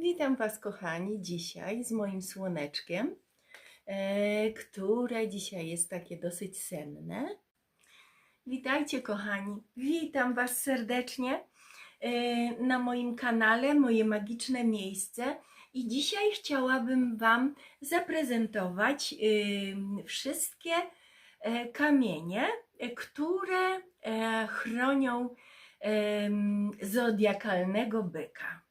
Witam Was, kochani, dzisiaj z moim słoneczkiem, e, które dzisiaj jest takie dosyć senne. Witajcie, kochani, witam Was serdecznie e, na moim kanale, moje magiczne miejsce. I dzisiaj chciałabym Wam zaprezentować e, wszystkie kamienie, które chronią zodiakalnego byka.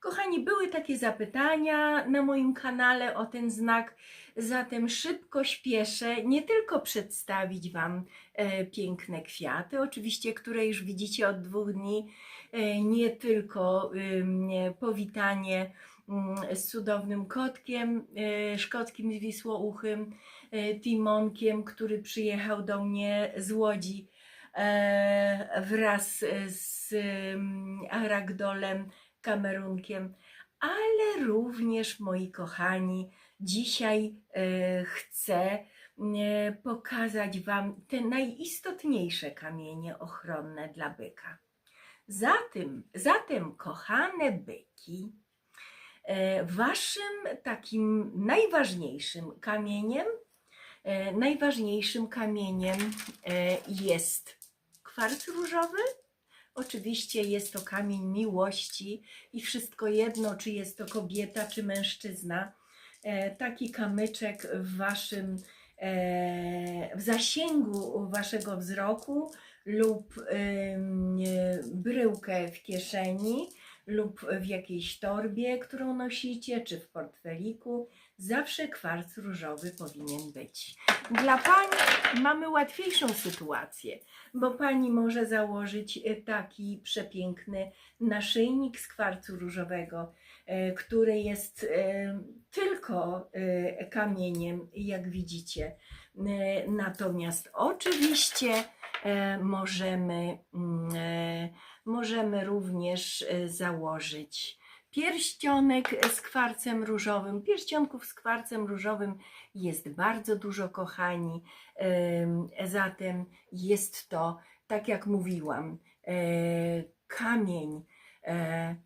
Kochani, były takie zapytania na moim kanale o ten znak, zatem szybko śpieszę nie tylko przedstawić Wam e, piękne kwiaty, oczywiście, które już widzicie od dwóch dni, e, nie tylko e, powitanie mm, z cudownym kotkiem e, szkockim zwisłołuchym, e, Timonkiem, który przyjechał do mnie z Łodzi e, wraz z ym, Aragdolem, kamerunkiem, ale również, moi kochani, dzisiaj e, chcę e, pokazać Wam te najistotniejsze kamienie ochronne dla byka. Zatem, zatem kochane byki, e, Waszym takim najważniejszym kamieniem, najważniejszym kamieniem jest kwarc różowy, Oczywiście jest to kamień miłości i wszystko jedno, czy jest to kobieta, czy mężczyzna. E, taki kamyczek w waszym, e, w zasięgu waszego wzroku lub e, bryłkę w kieszeni lub w jakiejś torbie, którą nosicie, czy w portfeliku. Zawsze kwarc różowy powinien być. Dla pani mamy łatwiejszą sytuację bo pani może założyć e, taki przepiękny naszyjnik z kwarcu różowego, e, który jest e, tylko kamieniem, jak widzicie. Natomiast oczywiście możemy, mm, możemy również e, założyć pierścionek z kwarcem różowym. Pierścionków z kwarcem różowym jest bardzo dużo, kochani. Em, Zatem jest to, tak jak mówiłam, e, kamień, e,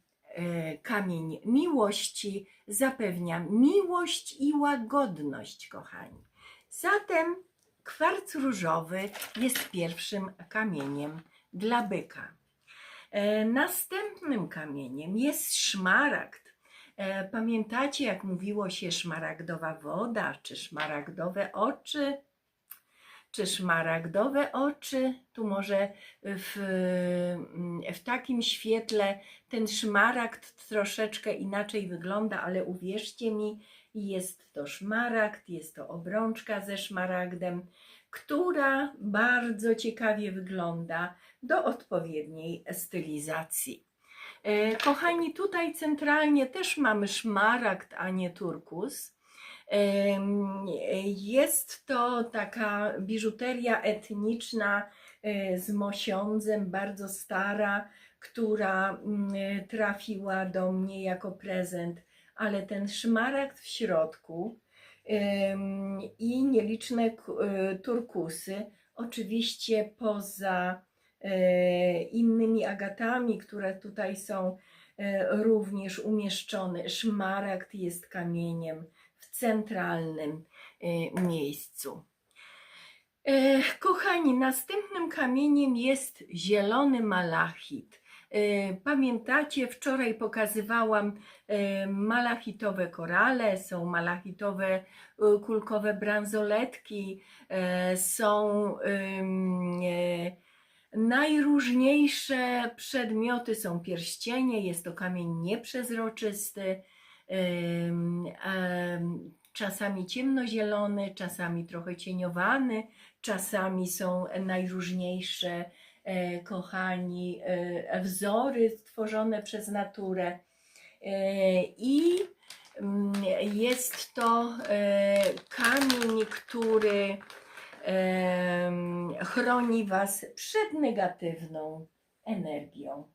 kamień miłości, zapewnia miłość i łagodność, kochani. Zatem kwarc różowy jest pierwszym kamieniem dla byka. E, Następnym kamieniem jest szmaragd. E, Pamiętacie, jak mówiło się szmaragdowa woda, czy szmaragdowe oczy, czy szmaragdowe oczy? Tu może w, w takim świetle ten szmaragd troszeczkę inaczej wygląda, ale uwierzcie mi, jest to szmaragd, jest to obrączka ze szmaragdem, która bardzo ciekawie wygląda do odpowiedniej stylizacji. E, Kochani, tutaj centralnie też mamy szmaragd, a nie turkus. Jest to taka biżuteria etniczna e, z mosiądzem, bardzo stara, która mm, trafiła do mnie jako prezent, ale ten szmaragd w środku i nieliczne e, turkusy, oczywiście poza innymi agatami, które tutaj są e, również umieszczone. Szmaragd jest kamieniem w centralnym e, miejscu. E, Kochani, następnym kamieniem jest zielony malachit. E, Pamiętacie, wczoraj pokazywałam e, malachitowe korale, są malachitowe e, kulkowe bransoletki, e, są e, najróżniejsze przedmioty, są pierścienie, jest to kamień nieprzezroczysty, czasami ciemnozielony, czasami trochę cieniowany, czasami są najróżniejsze, e, kochani, e, wzory stworzone przez naturę. E, I mm, jest to kamień, który chroni Was przed negatywną energią.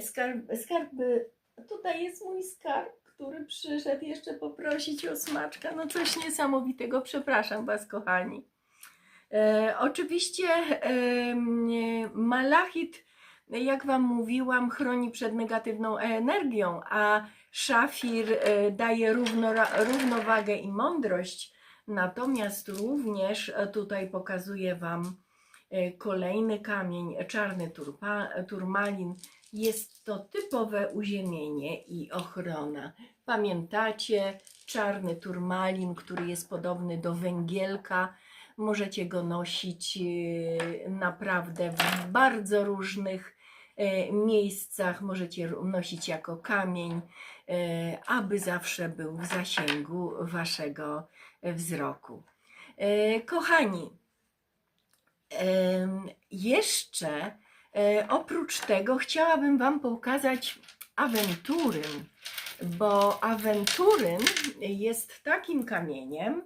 Skarb, skarby, tutaj jest mój skarb, który przyszedł jeszcze poprosić o smaczka. No coś niesamowitego, przepraszam Was, kochani. E, oczywiście malachit jak Wam mówiłam, chroni przed negatywną energią, a szafir e, daje równora- równowagę i mądrość. Natomiast również e, tutaj pokazuję Wam e, kolejny kamień, czarny turpa, turmalin. Jest to typowe uziemienie i ochrona. Pamiętacie, czarny turmalin, który jest podobny do węgielka. Możecie go nosić e, naprawdę w bardzo różnych miejscach. Możecie nosić jako kamień, aby zawsze był w zasięgu waszego wzroku. E, Kochani, jeszcze e, oprócz tego chciałabym Wam pokazać awenturyn, bo awenturyn jest takim kamieniem,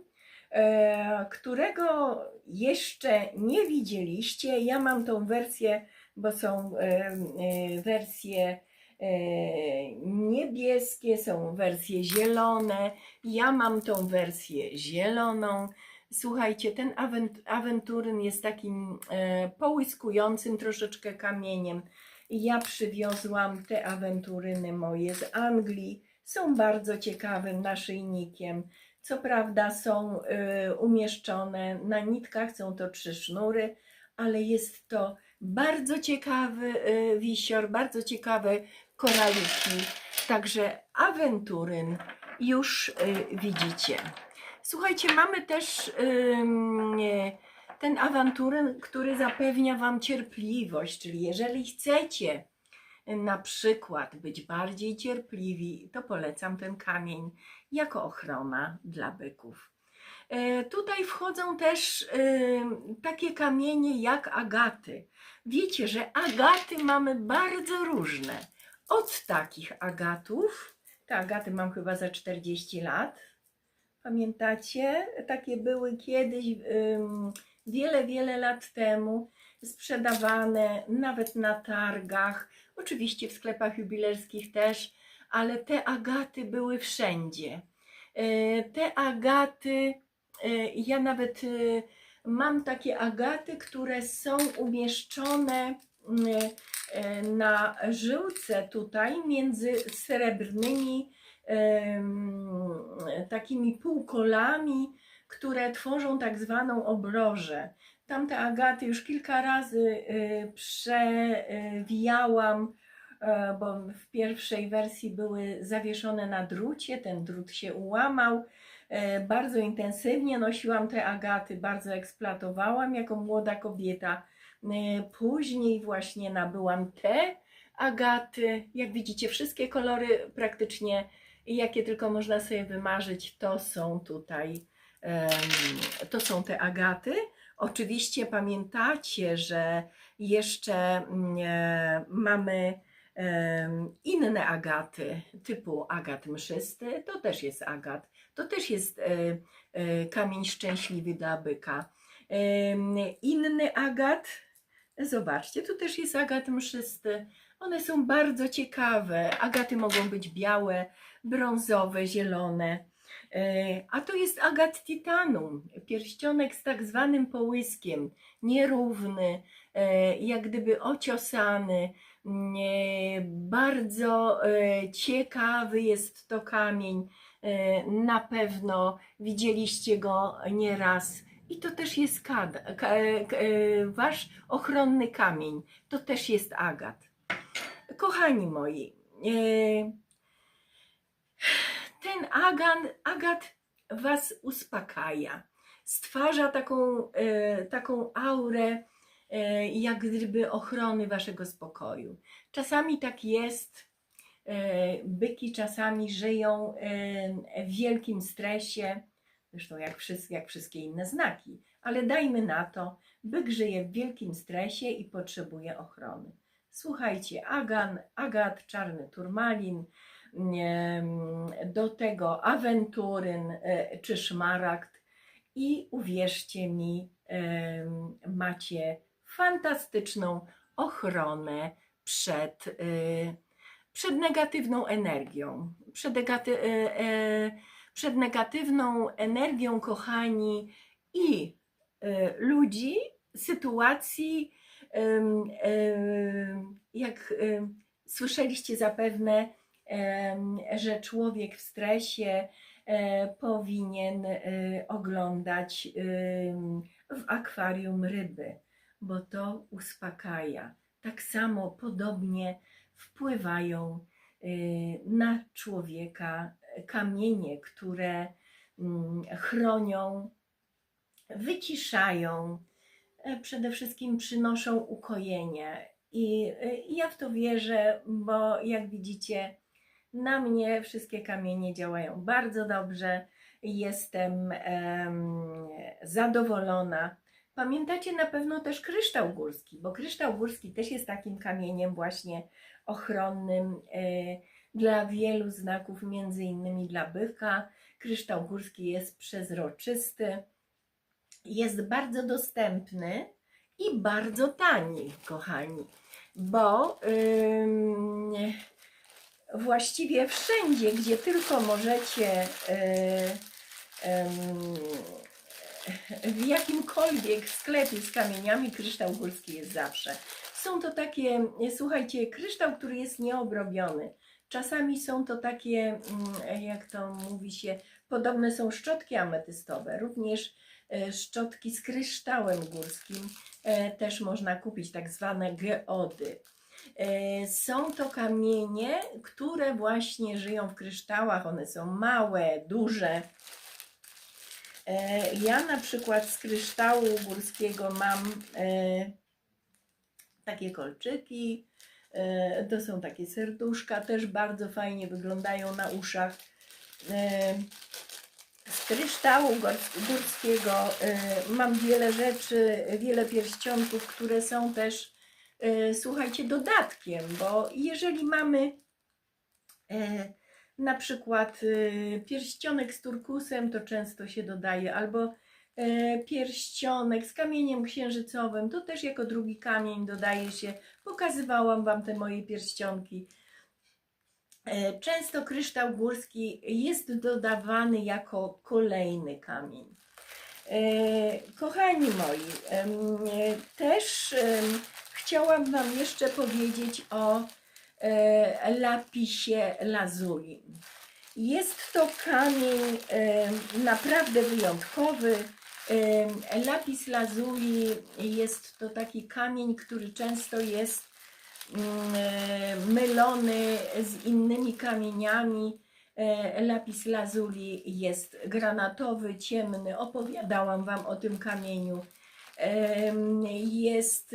e, którego jeszcze nie widzieliście. Ja mam tą wersję, bo są wersje niebieskie, są wersje zielone. Ja mam tą wersję zieloną. Słuchajcie, ten awent, awenturyn jest takim e, połyskującym troszeczkę kamieniem. Ja przywiozłam te awenturyny moje z Anglii. Są bardzo ciekawym naszyjnikiem. Co prawda są e, umieszczone na nitkach, są to trzy sznury, ale jest to bardzo ciekawy e, wisior, bardzo ciekawe koraliki. Także awenturyn już e, widzicie. Słuchajcie, mamy też ten awanturyn, który zapewnia Wam cierpliwość, czyli jeżeli chcecie y, na przykład być bardziej cierpliwi, to polecam ten kamień jako ochrona dla byków. E, Tutaj wchodzą też takie kamienie jak agaty. Wiecie, że agaty mamy bardzo różne. Od takich agatów, te agaty mam chyba za 40 lat, Pamiętacie? Takie były kiedyś, ym, wiele, wiele lat temu, sprzedawane nawet na targach, oczywiście w sklepach jubilerskich też, ale te agaty były wszędzie. E, Te agaty, e, ja nawet e, mam takie agaty, które są umieszczone na żyłce tutaj między srebrnymi takimi półkolami, które tworzą tak zwaną obrożę. Tamte agaty już kilka razy y, przewijałam, bo w pierwszej wersji były zawieszone na drucie, ten drut się ułamał. Bardzo intensywnie nosiłam te agaty, bardzo eksploatowałam jako młoda kobieta. E, Później właśnie nabyłam te agaty. Jak widzicie, wszystkie kolory praktycznie jakie tylko można sobie wymarzyć, to są tutaj, to są te agaty. Oczywiście pamiętacie, że jeszcze mm, e, mamy inne agaty, typu agat mszysty, to też jest agat, to też jest e, kamień szczęśliwy dla byka. Inny agat, zobaczcie, tu też jest agat mszysty. One są bardzo ciekawe. Agaty mogą być białe, brązowe, zielone. E, A to jest agat titanum, pierścionek z tak zwanym połyskiem, nierówny, e, jak gdyby ociosany. Bardzo e, ciekawy jest to kamień. Na pewno widzieliście go nieraz. I to też jest kad, ka, ka, e, wasz ochronny kamień. To też jest agat. Kochani moi, e, ten agan, agat was uspokaja. Stwarza taką, e, taką aurę e, jak gdyby ochrony waszego spokoju. Czasami tak jest. e, Byki czasami żyją e, w wielkim stresie, zresztą jak wszystkie, jak wszystkie inne znaki, ale dajmy na to, byk żyje w wielkim stresie i potrzebuje ochrony. Słuchajcie, agan, agat, czarny turmalin, do tego awenturyn e, czy szmaragd i uwierzcie mi, macie fantastyczną ochronę przed, e, przed negatywną energią. Przed, negaty, e, przed negatywną energią, kochani, i e, ludzi, sytuacji, jak słyszeliście zapewne, że człowiek w stresie e, powinien y, oglądać w akwarium ryby, bo to uspokaja. Tak samo podobnie wpływają na człowieka kamienie, które mm, chronią, wyciszają, e, przede wszystkim przynoszą ukojenie. I y, i ja w to wierzę, bo jak widzicie, na mnie wszystkie kamienie działają bardzo dobrze. Jestem em, zadowolona. Pamiętacie na pewno też kryształ górski, bo kryształ górski też jest takim kamieniem właśnie ochronnym e, dla wielu znaków, między innymi dla byka. Kryształ górski jest przezroczysty, jest bardzo dostępny i bardzo tani, kochani, bo ym, właściwie wszędzie, gdzie tylko możecie y, ym, w jakimkolwiek sklepie z kamieniami kryształ górski jest zawsze. Są to takie, słuchajcie, kryształ, który jest nieobrobiony. Czasami są to takie, mm, jak to mówi się, podobne są szczotki ametystowe, również e, szczotki z kryształem górskim e, też można kupić, tak zwane geody. E, Są to kamienie, które właśnie żyją w kryształach, one są małe, duże. Ja na przykład z kryształu górskiego mam takie kolczyki, to są takie serduszka, też bardzo fajnie wyglądają na uszach. E, Z kryształu górs- górskiego e, mam wiele rzeczy, wiele pierścionków, które są też, e, słuchajcie, dodatkiem, bo jeżeli mamy e, na przykład e, pierścionek z turkusem, to często się dodaje, albo e, pierścionek z kamieniem księżycowym, to też jako drugi kamień dodaje się. Pokazywałam Wam te moje pierścionki. E, Często kryształ górski jest dodawany jako kolejny kamień. E, Kochani moi, e, też chciałam Wam jeszcze powiedzieć o e, lapisie lazuli. Jest to kamień naprawdę wyjątkowy. Lapis lazuli jest to taki kamień, który często jest mm, e, mylony z innymi kamieniami. E, Lapis lazuli jest granatowy, ciemny. Opowiadałam Wam o tym kamieniu. Jest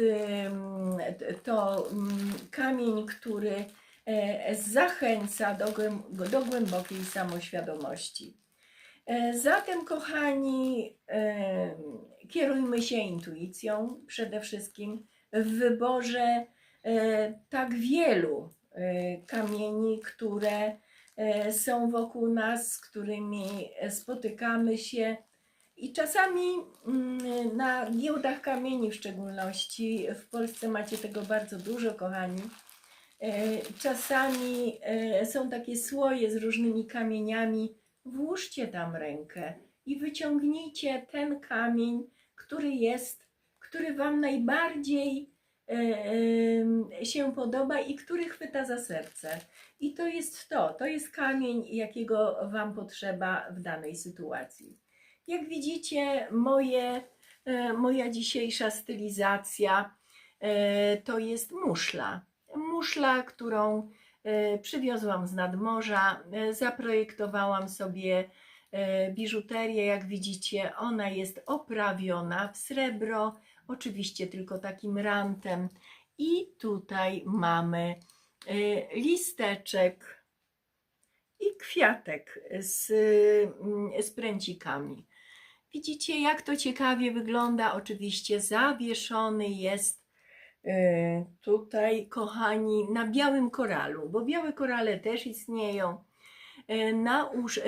to mm, kamień, który e, zachęca do głębokiej samoświadomości. E, Zatem, kochani, kierujmy się intuicją przede wszystkim w wyborze e, tak wielu e, kamieni, które są wokół nas, z którymi spotykamy się. I czasami mm, na giełdach kamieni w szczególności, w Polsce macie tego bardzo dużo, kochani. Czasami są takie słoje z różnymi kamieniami. Włóżcie tam rękę i wyciągnijcie ten kamień, który jest, który Wam najbardziej e, em, się podoba i który chwyta za serce. I to jest to, to jest kamień, jakiego Wam potrzeba w danej sytuacji. Jak widzicie, moje, e, moja dzisiejsza stylizacja e, to jest muszla. Muszla, którą e, przywiozłam z nadmorza, e, zaprojektowałam sobie e, biżuterię, jak widzicie, ona jest oprawiona w srebro, oczywiście tylko takim rantem. I tutaj mamy e, listeczek i kwiatek z, mm, z pręcikami. Widzicie, jak to ciekawie wygląda. Oczywiście zawieszony jest e, tutaj, kochani, na białym koralu, bo białe korale też istnieją. E, Na usz, e,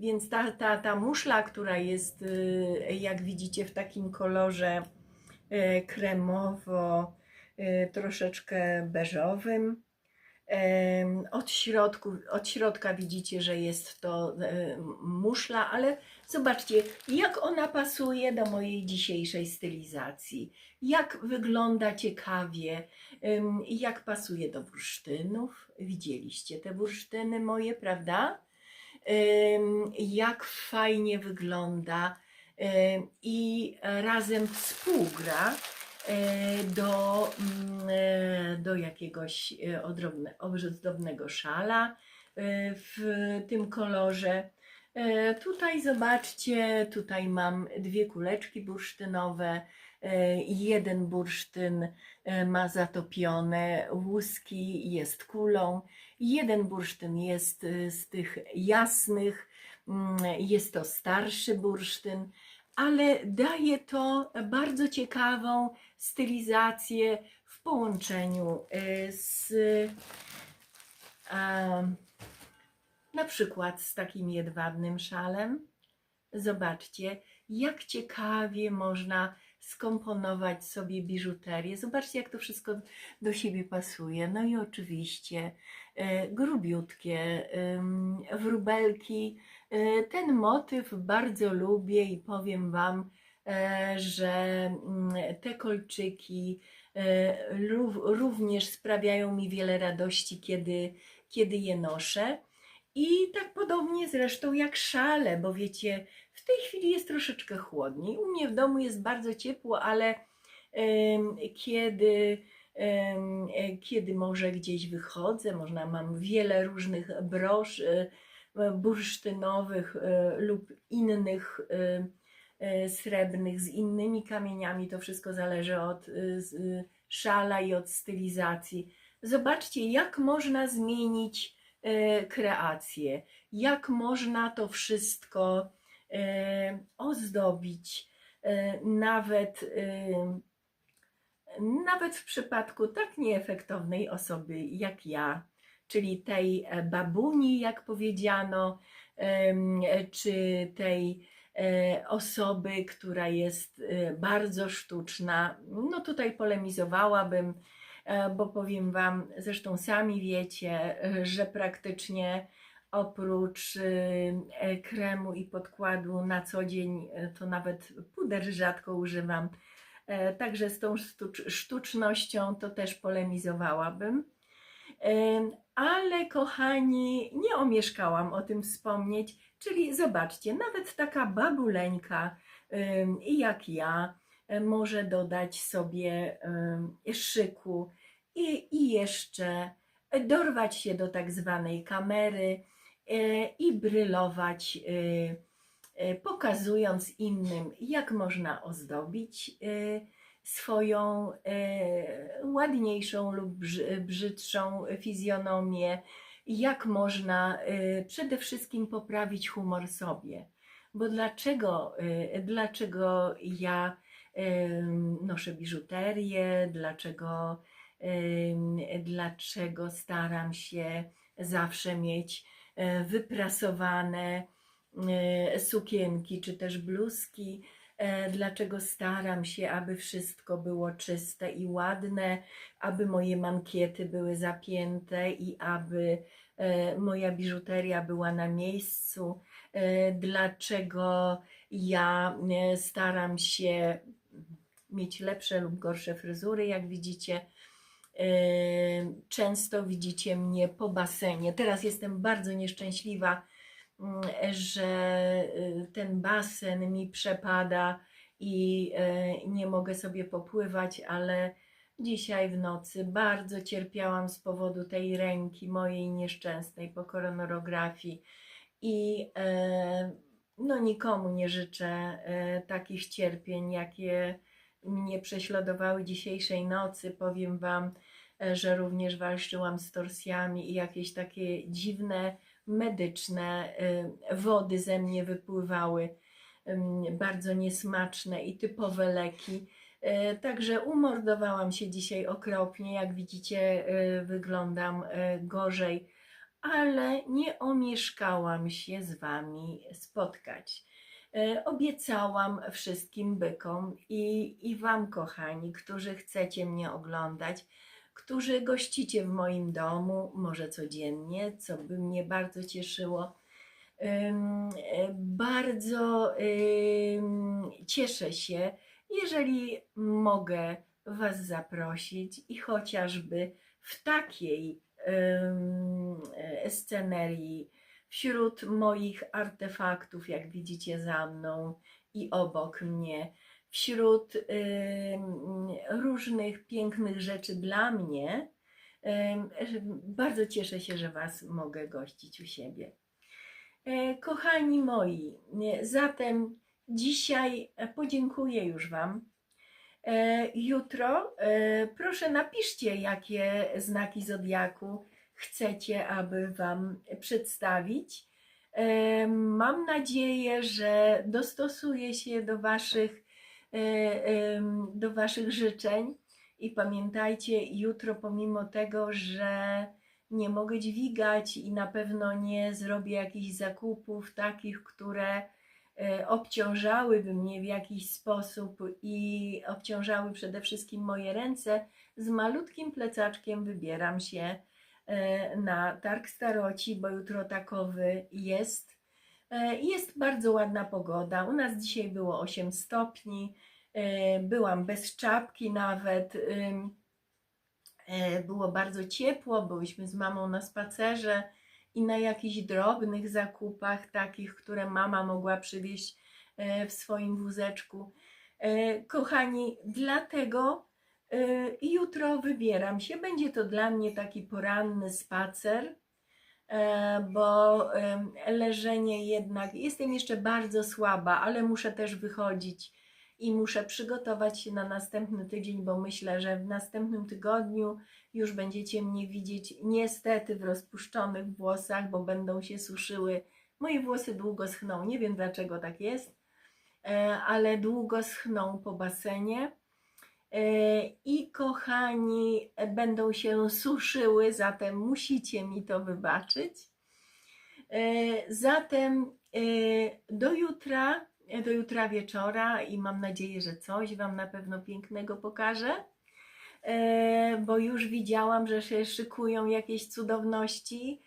więc ta, ta, ta muszla, która jest, e, jak widzicie, w takim kolorze e, kremowo, e, troszeczkę beżowym, Od, środku, od środka widzicie, że jest to e, muszla, ale zobaczcie, jak ona pasuje do mojej dzisiejszej stylizacji. Jak wygląda ciekawie, jak pasuje do bursztynów. Widzieliście te bursztyny moje, prawda? Jak fajnie wygląda i razem współgra e, do, mm, e, do jakiegoś e, ozdobnego szala e, w tym kolorze. E, Tutaj zobaczcie, tutaj mam dwie kuleczki bursztynowe. E, Jeden bursztyn e, ma zatopione łuski, jest kulą. Jeden bursztyn jest z tych jasnych, mm, jest to starszy bursztyn, ale daje to bardzo ciekawą stylizację w połączeniu z em, na przykład z takim jedwabnym szalem. Zobaczcie, jak ciekawie można skomponować sobie biżuterię. Zobaczcie, jak to wszystko do siebie pasuje. No i oczywiście e, grubiutkie em, wróbelki. E, Ten motyw bardzo lubię i powiem Wam, e, że mm, te kolczyki e, rów- również sprawiają mi wiele radości, kiedy, kiedy je noszę. I tak podobnie zresztą jak szale, bo wiecie, w tej chwili jest troszeczkę chłodniej. U mnie w domu jest bardzo ciepło, ale em, kiedy, e, kiedy może gdzieś wychodzę, można, mam wiele różnych brosz e, bursztynowych e, lub innych e, srebrnych z innymi kamieniami. To wszystko zależy od szala i od stylizacji. Zobaczcie, jak można zmienić e, kreację, jak można to wszystko e, ozdobić, e, nawet, nawet w przypadku tak nieefektownej osoby jak ja, czyli tej babuni, jak powiedziano, czy tej osoby, która jest bardzo sztuczna. No tutaj polemizowałabym, bo powiem Wam, zresztą sami wiecie, e, że praktycznie oprócz y, e, kremu i podkładu na co dzień e, to nawet puder rzadko używam. E, Także z tą sztucz- sztucznością to też polemizowałabym. Em, Ale kochani, nie omieszkałam o tym wspomnieć, czyli zobaczcie, nawet taka babuleńka jak ja e, może dodać sobie em, szyku i, i jeszcze dorwać się do tak zwanej kamery e, i brylować, e, e, pokazując innym, jak można ozdobić e, swoją e, ładniejszą lub brzy- brzydszą fizjonomię, jak można e, przede wszystkim poprawić humor sobie. Bo dlaczego, e, dlaczego ja e, noszę biżuterię, dlaczego, dlaczego staram się zawsze mieć e, wyprasowane e, sukienki czy też bluzki, e, dlaczego staram się, aby wszystko było czyste i ładne, aby moje mankiety były zapięte i aby moja biżuteria była na miejscu, dlaczego ja staram się mieć lepsze lub gorsze fryzury, jak widzicie. E, Często widzicie mnie po basenie. Teraz jestem bardzo nieszczęśliwa, mm, że y, ten basen mi przepada i e, nie mogę sobie popływać, ale dzisiaj w nocy bardzo cierpiałam z powodu tej ręki mojej nieszczęsnej po koronarografii i e, no nikomu nie życzę takich cierpień, jakie mnie prześladowały dzisiejszej nocy. Powiem Wam, e, że również walczyłam z torsjami i jakieś takie dziwne medyczne e, wody ze mnie wypływały, bardzo niesmaczne i typowe leki. E, Także umordowałam się dzisiaj okropnie. Jak widzicie, wyglądam gorzej, ale nie omieszkałam się z Wami spotkać. E, Obiecałam wszystkim bykom i, i Wam, kochani, którzy chcecie mnie oglądać, którzy gościcie w moim domu, może codziennie, co by mnie bardzo cieszyło. E, Bardzo cieszę się, jeżeli mogę Was zaprosić i chociażby w takiej e, scenerii, wśród moich artefaktów, jak widzicie za mną i obok mnie, wśród ym, różnych pięknych rzeczy dla mnie, ym, bardzo cieszę się, że Was mogę gościć u siebie. E, Kochani moi, zatem dzisiaj e, podziękuję już Wam. E, Jutro proszę napiszcie, jakie znaki zodiaku chcecie, aby Wam przedstawić. E, Mam nadzieję, że dostosuję się do Waszych, e, do waszych życzeń. I pamiętajcie, jutro, pomimo tego, że nie mogę dźwigać i na pewno nie zrobię jakichś zakupów takich, które e, obciążałyby mnie w jakiś sposób i obciążały przede wszystkim moje ręce, z malutkim plecaczkiem wybieram się na targ staroci, bo jutro takowy jest. E, Jest bardzo ładna pogoda. U nas dzisiaj było 8 stopni. E, Byłam bez czapki nawet. e, Było bardzo ciepło, byłyśmy z mamą na spacerze i na jakichś drobnych zakupach, takich, które mama mogła przywieźć e, w swoim wózeczku. E, Kochani, dlatego e, jutro wybieram się. Będzie to dla mnie taki poranny spacer, e, bo leżenie jednak, jestem jeszcze bardzo słaba, ale muszę też wychodzić i muszę przygotować się na następny tydzień, bo myślę, że w następnym tygodniu już będziecie mnie widzieć niestety w rozpuszczonych włosach, bo będą się suszyły. Moje włosy długo schną, nie wiem dlaczego tak jest, e, ale długo schną po basenie. E, I kochani, będą się suszyły, zatem musicie mi to wybaczyć. E, Zatem e, do jutra, do jutra wieczora i mam nadzieję, że coś Wam na pewno pięknego pokażę, bo już widziałam, że się szykują jakieś cudowności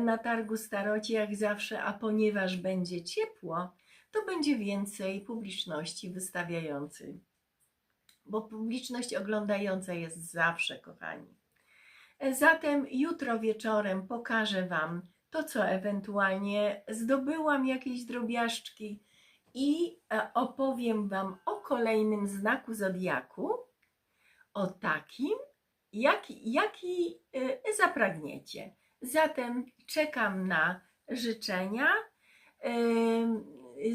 na targu staroci jak zawsze, a ponieważ będzie ciepło, to będzie więcej publiczności wystawiającej, bo publiczność oglądająca jest zawsze, kochani. E, Zatem jutro wieczorem pokażę Wam to, co ewentualnie zdobyłam, jakieś drobiażdżki i e, opowiem Wam o kolejnym znaku zodiaku, o takim, jaki, jaki e, zapragniecie. Zatem czekam na życzenia.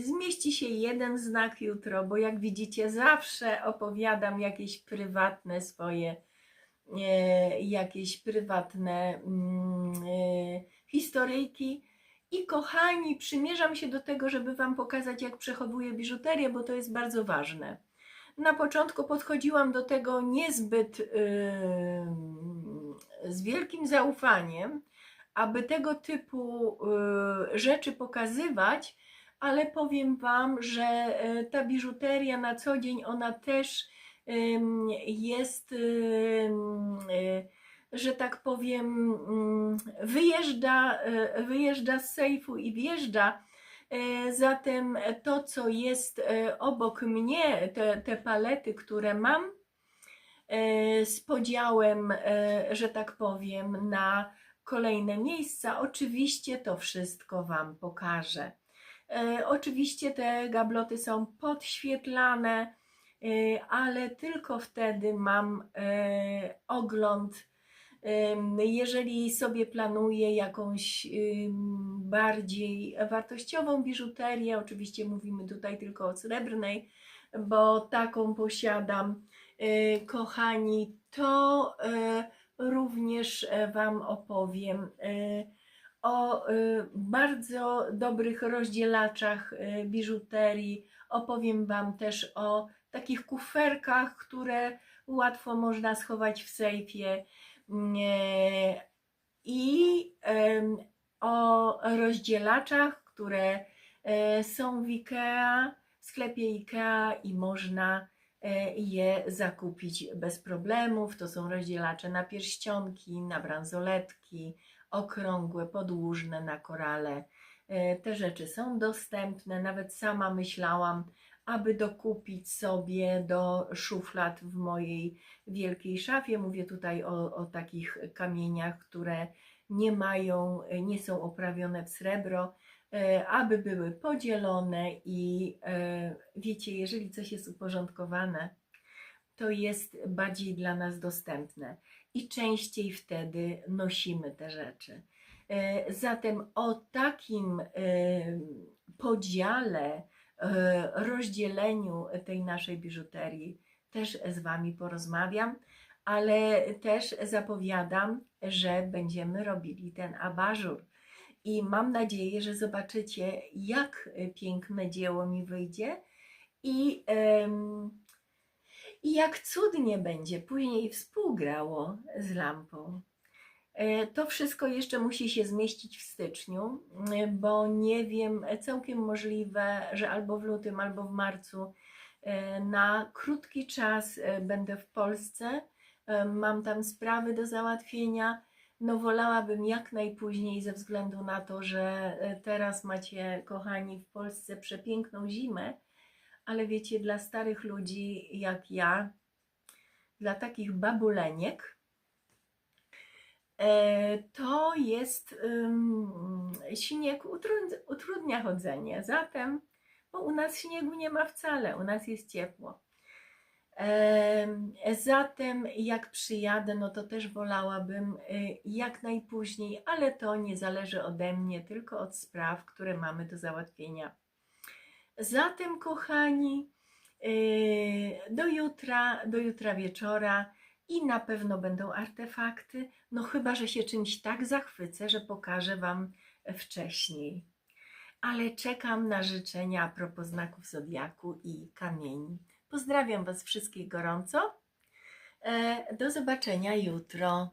Zmieści się jeden znak jutro, bo jak widzicie, zawsze opowiadam jakieś prywatne swoje, e, jakieś prywatne mm, e, historyjki. I kochani, przymierzam się do tego, żeby Wam pokazać, jak przechowuję biżuterię, bo to jest bardzo ważne. Na początku podchodziłam do tego niezbyt ym, z wielkim zaufaniem, aby tego typu y, rzeczy pokazywać, ale powiem Wam, że y, ta biżuteria na co dzień ona też jest, y, że tak powiem, ym, wyjeżdża, y, wyjeżdża z sejfu i wjeżdża. E, Zatem to, co jest e, obok mnie, te, te palety, które mam, e, z podziałem, e, że tak powiem, na kolejne miejsca, oczywiście to wszystko Wam pokażę. E, Oczywiście te gabloty są podświetlane, e, ale tylko wtedy mam e, ogląd. Jeżeli sobie planuję jakąś bardziej wartościową biżuterię, oczywiście mówimy tutaj tylko o srebrnej, bo taką posiadam, kochani, to również Wam opowiem o e, bardzo dobrych rozdzielaczach e, biżuterii. Opowiem Wam też o takich kuferkach, które łatwo można schować w sejfie. Nie. I em, o rozdzielaczach, które e, są w IKEA, w sklepie IKEA i można e, je zakupić bez problemów. To są rozdzielacze na pierścionki, na bransoletki, okrągłe, podłużne, na korale. E, Te rzeczy są dostępne. Nawet sama myślałam, aby dokupić sobie do szuflad w mojej wielkiej szafie. Mówię tutaj o, o takich kamieniach, które nie mają, nie są oprawione w srebro, e, aby były podzielone i e, wiecie, jeżeli coś jest uporządkowane, to jest bardziej dla nas dostępne i częściej wtedy nosimy te rzeczy. E, Zatem o takim e, podziale, e, rozdzieleniu tej naszej biżuterii też z Wami porozmawiam, ale też zapowiadam, że będziemy robili ten abażur. I mam nadzieję, że zobaczycie, jak piękne dzieło mi wyjdzie i, i jak cudnie będzie później współgrało z lampą. E, To wszystko jeszcze musi się zmieścić w styczniu, e, bo nie wiem, e, całkiem możliwe, że albo w lutym, albo w marcu na krótki czas będę w Polsce. Mam tam sprawy do załatwienia. No wolałabym jak najpóźniej ze względu na to, że teraz macie, kochani, w Polsce przepiękną zimę, ale wiecie, dla starych ludzi jak ja, dla takich babuleniek, E, to jest śnieg utrud- utrudnia chodzenie. Zatem, bo u nas śniegu nie ma wcale, u nas jest ciepło. Em, Zatem, jak przyjadę, no to też wolałabym y, jak najpóźniej, ale to nie zależy ode mnie, tylko od spraw, które mamy do załatwienia. Zatem, kochani, y, do jutra, do jutra wieczora i na pewno będą artefakty, no chyba, że się czymś tak zachwycę, że pokażę Wam wcześniej. Ale czekam na życzenia a propos znaków zodiaku i kamieni. Pozdrawiam Was wszystkich gorąco. E, Do zobaczenia jutro.